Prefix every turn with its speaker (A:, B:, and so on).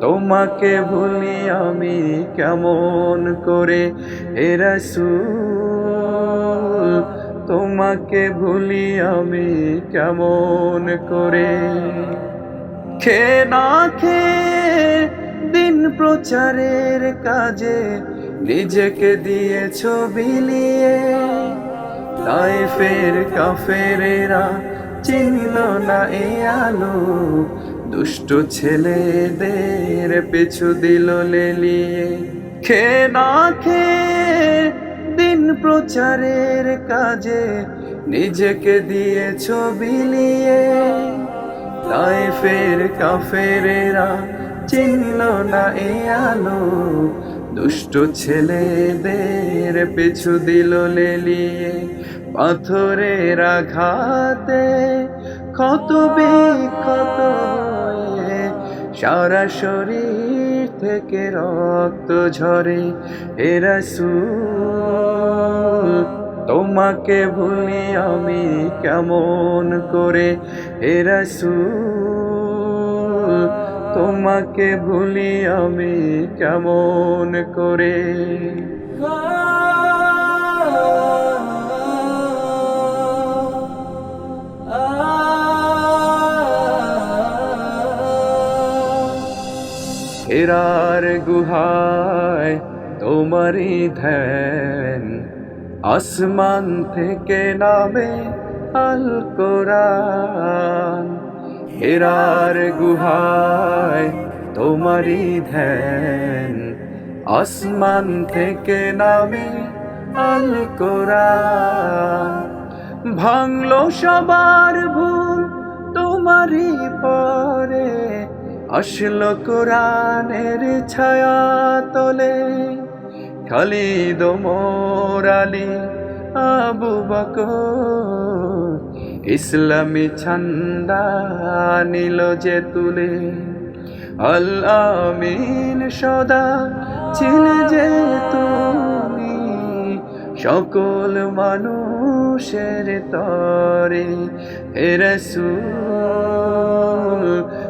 A: তোমাকে ভুলি আমি কেমন করে? হে রাসূল, তোমাকে ভুলি আমি কেমন করে? খে না খে দিন প্রচারের কাজে, নিজেকে দিয়েছ বিলিয়ে। তাই ফের কাফেরেরা চিনল না এ আলো দুষ্ট ছেলেদের পিছু দিল লেলিয়ে। খে না খে দিন প্রচারের কাজে নিজেকে দিয়েছ বিলিয়ে তাই ফের কাফেরেরা চিনল না এ আলো। দুষ্ট ছেলেদের পিছু দিল লেলিয়ে। পাথরের আঘাতে ক্ষত বিক্ষত হয়ে সারা শরীর থেকে রক্ত ঝরে। রাসূল, তোমাকে ভুলি আমি কেমন করে? রাসূল, তোমাকে ভুলি আমি কেমন করে? হেরার গুহায় তোমারই ধ্যান। আসমান থেকে নামে আল কোরআন। হেরার গুহায় তোমারই ধ্যান। আসমান থেকে নামে আল কোরআন। ভাঙলো সবার ভুল তোমারই পরে। আসলো কোরআনের ছায়া তলে। খালিদ মোরালি আবু বকর, ইসলামী ছান্দা নিল যে তুলে। আল আমিন সদা ছিলে যে তুমি, সকল মানুষের তরে। হে রাসূল